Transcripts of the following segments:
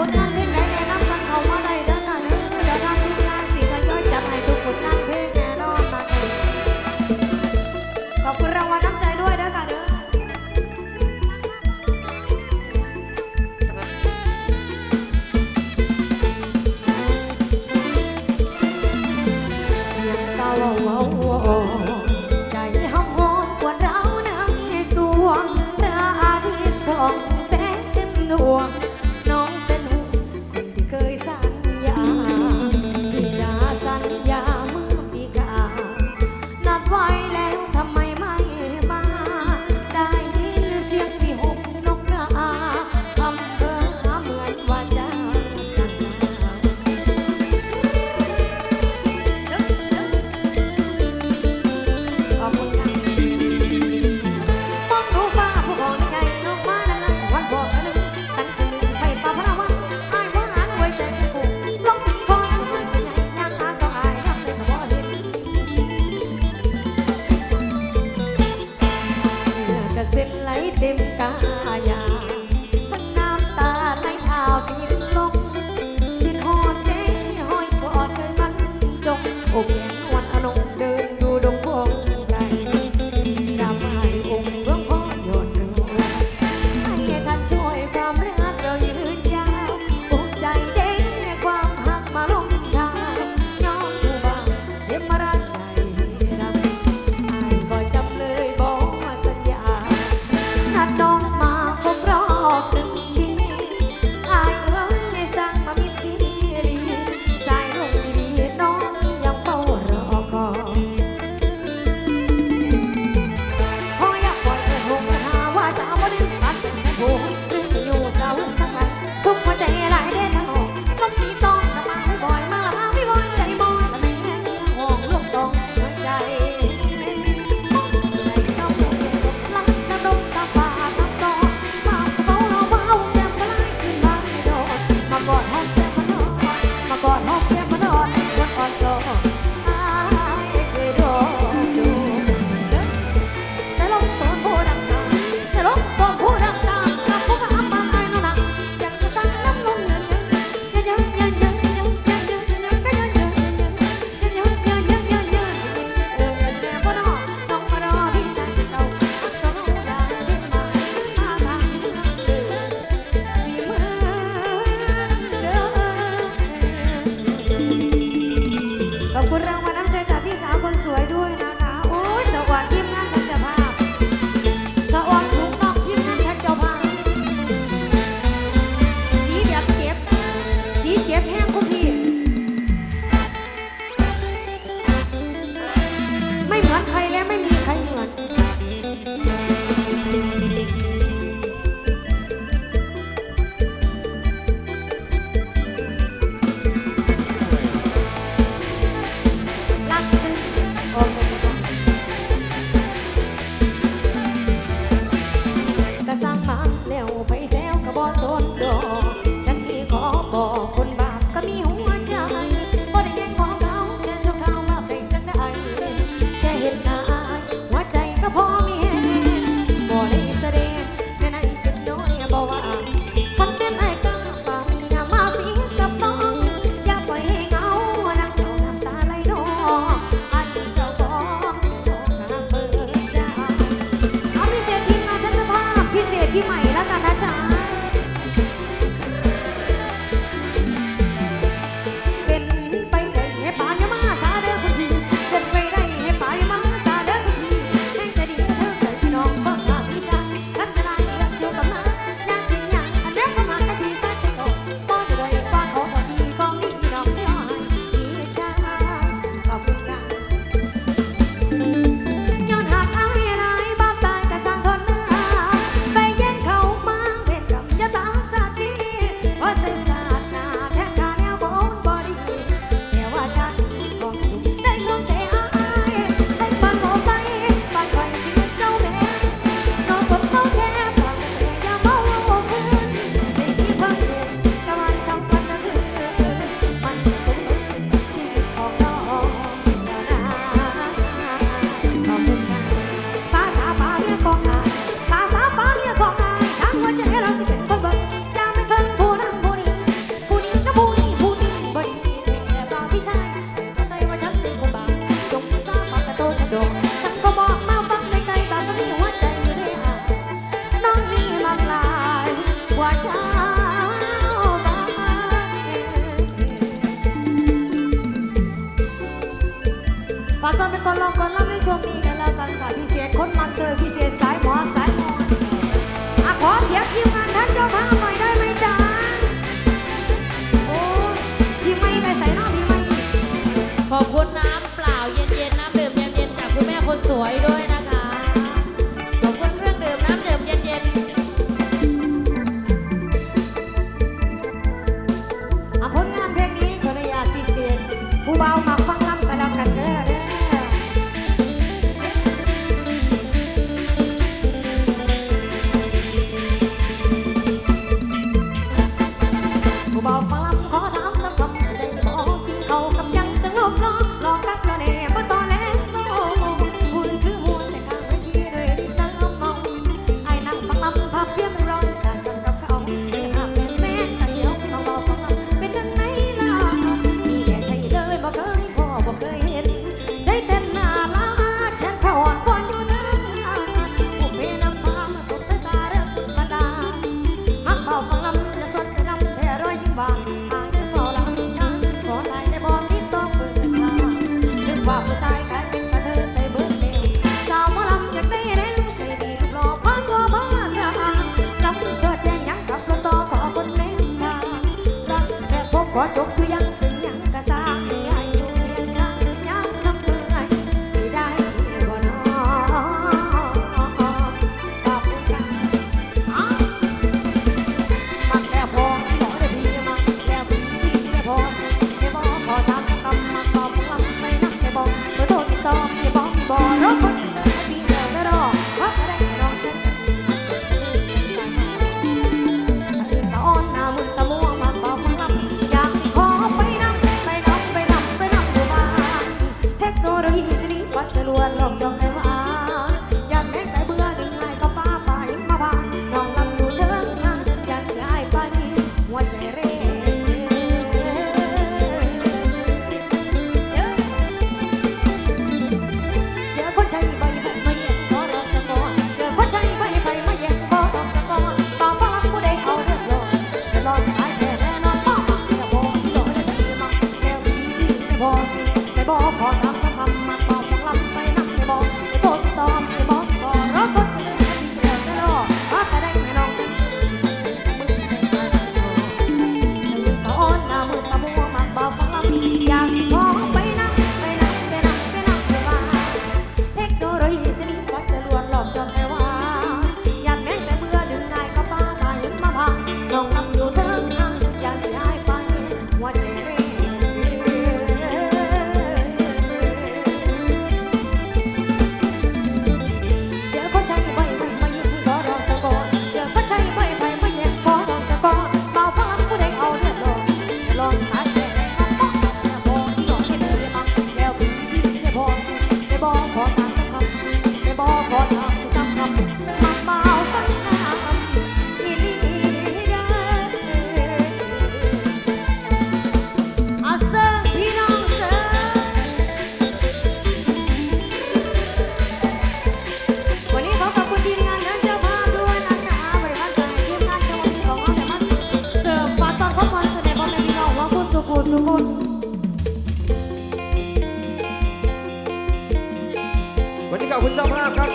ผลงาน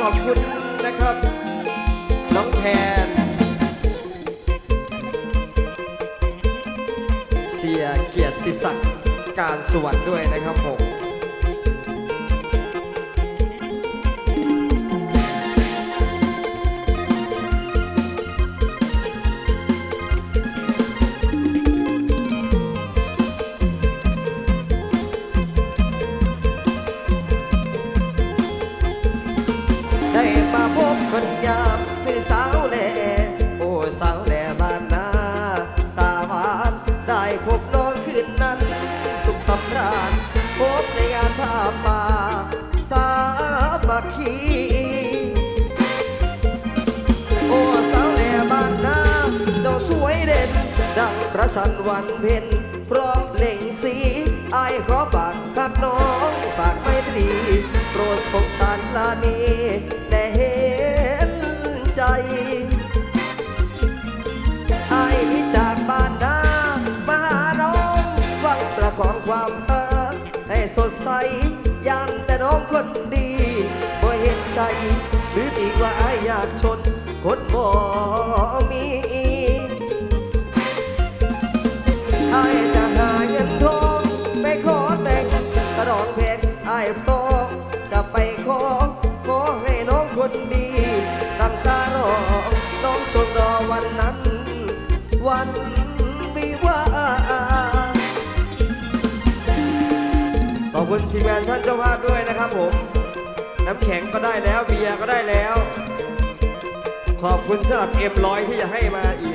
ขอบคุณนะครับ น้องแทน เสียเกียรติศักดิ์การสวรรค์ด้วยนะครับผม คนยามสื่อสาวแหล่โอ้สาวแหล่บ้านนา ตาหวานได้พบน้องคืนนั้น สุขสำราญพบในงานผ้าป่าสามัคคีโอ้สาวแหล่บ้านนา เจ้าสวยเด่น ดังประชันวันเพ็ญพร้อมเล่งสีไอขอฝากคักน้องฝากไม่ตรีโปรดสงสารลานี สดใสยานแต่น้องคนดีบ่เห็นใจ หรือดีกว่าอยากชน คนบ่มีอาย คุณทีมงานท่านเจ้าภาพด้วยนะครับผม น้ำแข็งก็ได้แล้วเบียร์ก็ได้แล้ว ขอบคุณสำหรับเอ็มร้อยที่จะให้มาอีก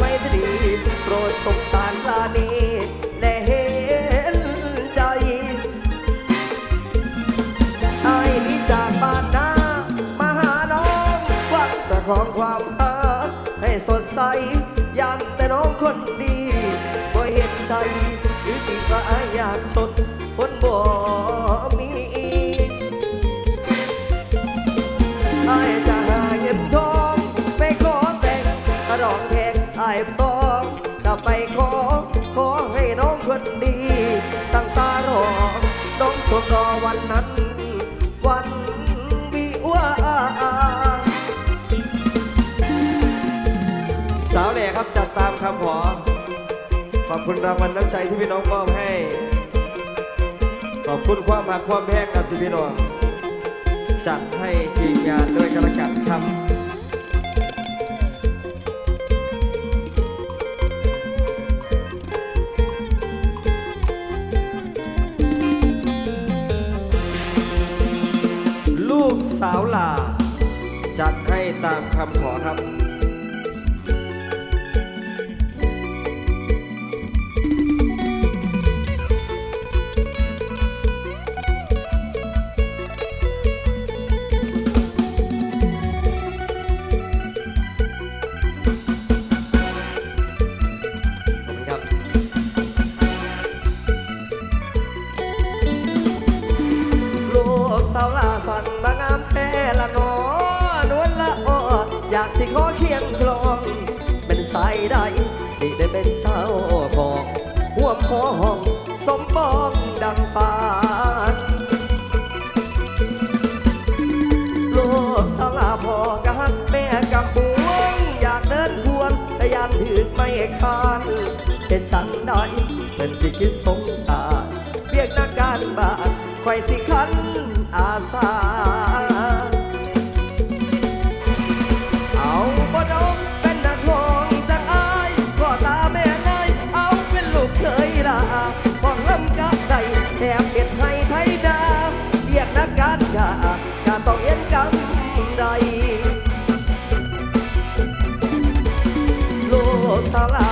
ไว้ตรีโปรดสงสารลานีและเห็นใจอายนี้จากบ้านนามาหาน้องวังประคองความรักให้สดใสยันแต่น้องคนดีบ่เห็นใจหรือที่ว่าอายากชนคนบ่ ไปขอ ขอให้น้องคนดี ตั้งตารอ น้องชมรอวันนั้น วันวิวาสาวแหล่ครับจัดตามคำขอ ขอบคุณรางวัลน้ำใจที่พี่น้องมอบให้ ขอบคุณความหักความแพงครับที่พี่น้องจัดให้ทีมงานด้วยกันละกันครับ สาวหลาจัดให้ตามคำขอครับ คิดสงสารเรียกนักการบานคอยสิคันอาสา เอาบ่น้องเป็นนักร้องจากอายพ่อตาแม่นายเอาเป็นลูกเคยลาฟังลำกะใดแถมเห็ดให้ไทยดาเรียกนักการยาการต้องเห็นกำไรลูกสลา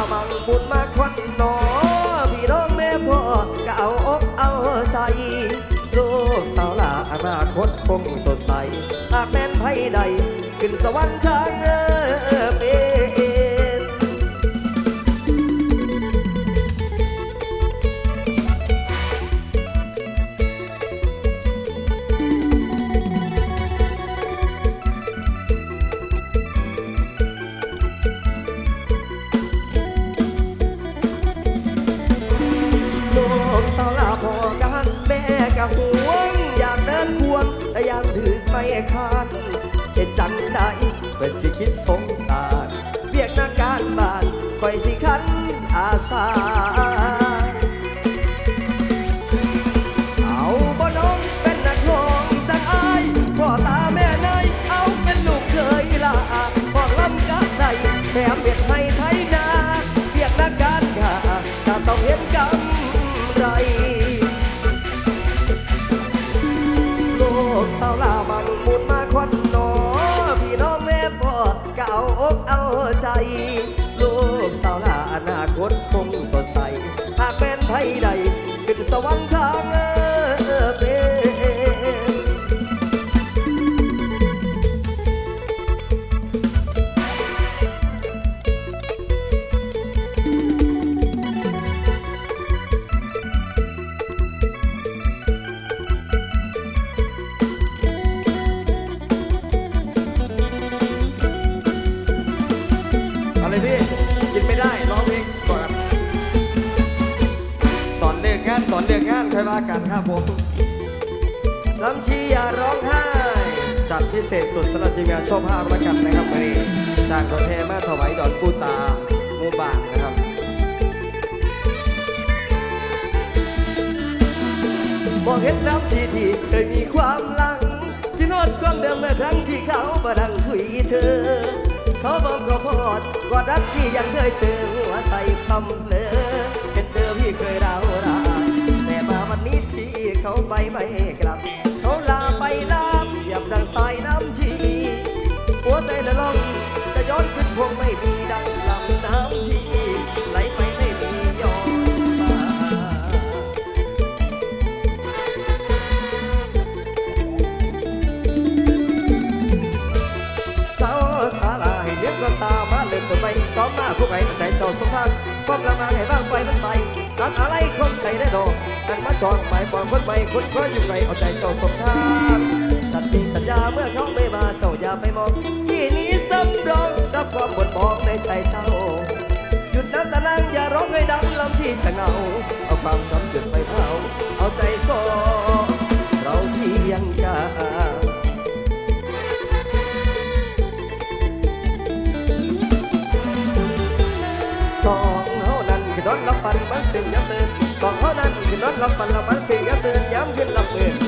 คงสดใสหากแม่นไผใด ขึ้นสวรรค์ทางเใดขึ้นสวรรค์ทาง ลิกงานตอนงานค่อยว่ากันครับผมสำชีอย่าร้องไห้ จัดพิเศษสุดสำหรับทีมงานชอบภาพแล้วกันนะครับวันนี้จากรถแห่มาถวายดอนกูตาหมู่บ้านนะครับบอกเห็นน้ำทีที่เคยมีความหลังที่โนดความเดิมเมื่อครั้งที่เขามาดังคุยเธอ เขาบอกขอพอดกอดรักพี่ยังเคยเจอหัวใจพำเลอเห็นเดิมพี่เคยดาวรา ผู้ไปใจเจ้าสมทางความละมาให้บ้างไปมันไปตัดอะไรคนใส่ได้ดอกกันมาจองหมายปอนคนไปคนคอยอยู่ไกลเอาใจเจ้าสมทางสัญญสัญญาเมื่อเขาไม่มาเจ้าอย่าไปมองที่นี้สำรองรับความบนมองในใจเจ้าหยุดน้ำตาลังอย่าร้องให้ดังลำที่ชะเงาเอาความช้ำจุดไฟเผาเอาใจโซ รับปันมันเสียงย้ำเตือนสองเท่านั้นคือนอนรับฝันแล้วมันเสียงย้ำเตือนย้ำขึ้นลำเบือ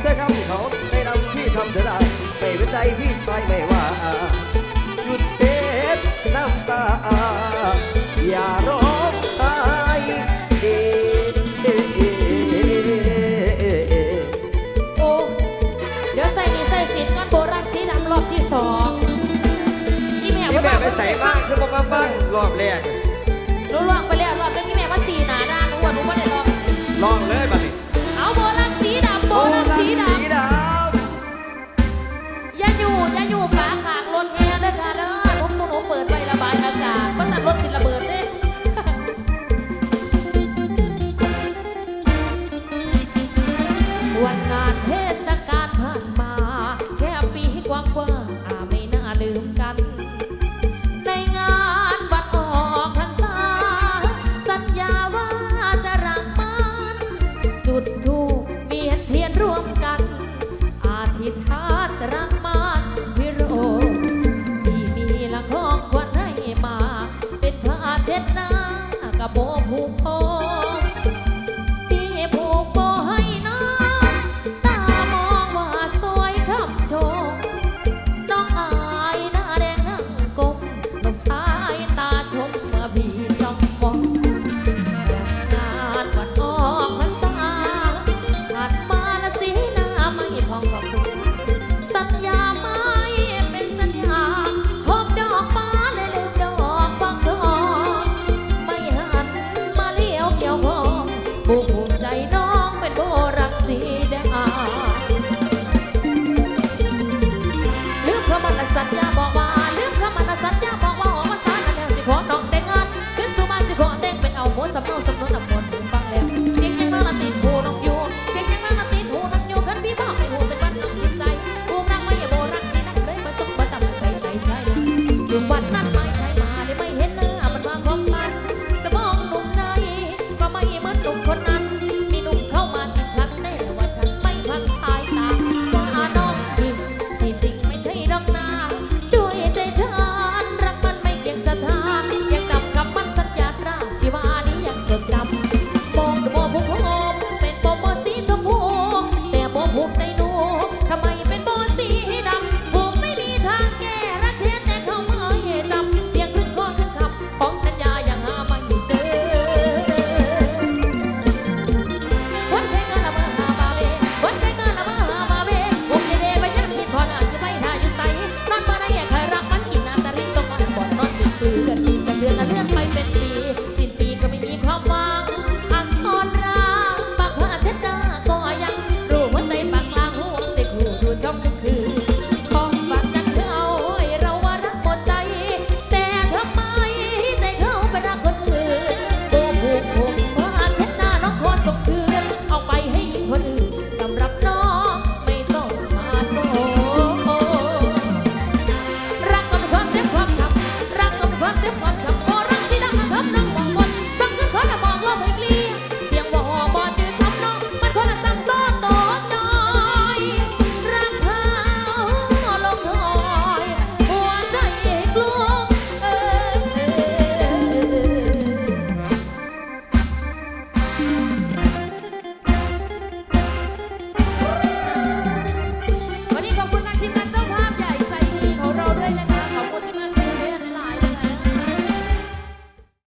เสื้อคำเขาได้ดำพี่ทำเธอได้ไม่เป็นไรพี่ชายไม่ว่าหยุดเช็ดน้ำตา อย่าร้องไห้เอ่เอเอเอเอโอ้เดี๋ยวใส่นี่ใส่สินก่อนโบรักสีดำรอบที่สองนี่แม่นี่แม่ไปใส่บ้างคือบอกมาบ้างรอบแรก 我不怕。